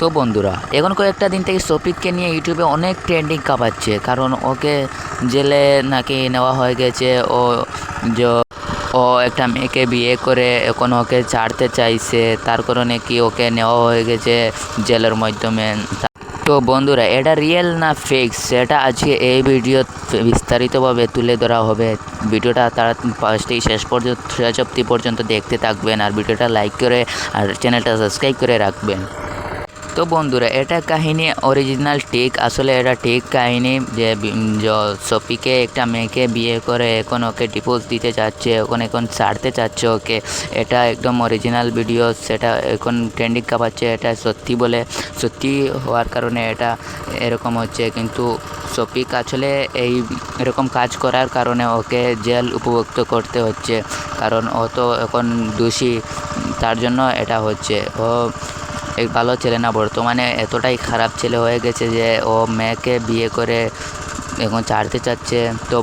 তো বন্ধুরা, এখন কয়েকটা দিন থেকে শফিককে নিয়ে ইউটিউবে অনেক ট্রেন্ডিং কাঁপাচ্ছে। কারণ ওকে জেলে নাকি নেওয়া হয়ে গেছে। ও যে ও একটা মেয়েকে বিয়ে করে এখন ওকে ছাড়তে চাইছে। তার কারণে কি ওকে নেওয়া হয়ে গেছে জেলের মাধ্যমে? তা- বন্ধুরা, এটা রিয়েল না ফেক সেটা আজকে এই ভিডিও বিস্তারিতভাবে তুলে ধরা হবে। ভিডিওটা তারা ফার্স্টেই শেষ পর্যন্ত, শেষ অব্দি পর্যন্ত দেখতে থাকবেন আর ভিডিওটা লাইক করে আর চ্যানেলটা সাবস্ক্রাইব করে রাখবেন। তো বন্ধুরা, এটা কাহিনী অরিজিনাল ঠিক। আসলে এটা ঠিক কাহিনী যে সফিকে একটা মেয়েকে বিয়ে করে এখন ওকে ডিভোর্স দিতে চাচ্ছে, এখন এখন ছাড়তে চাচ্ছে ওকে। এটা একদম অরিজিনাল ভিডিও সেটা এখন ট্রেন্ডিং কাপাচ্ছে, এটা সত্যি বলে, সত্যি হওয়ার কারণে এটা এরকম হচ্ছে। কিন্তু সফিক আসলে এই এরকম কাজ করার কারণে ওকে জেল উপভোক্ত করতে হচ্ছে। কারণ ও তো এখন দোষী, তার জন্য এটা হচ্ছে। ও ভালো ছেলে না, বর্তমানে এতটাই খারাপ ছেলে হয়ে গেছে যে ও মেয়েকে বিয়ে করে এখন ছাড়তে চাচ্ছে। তো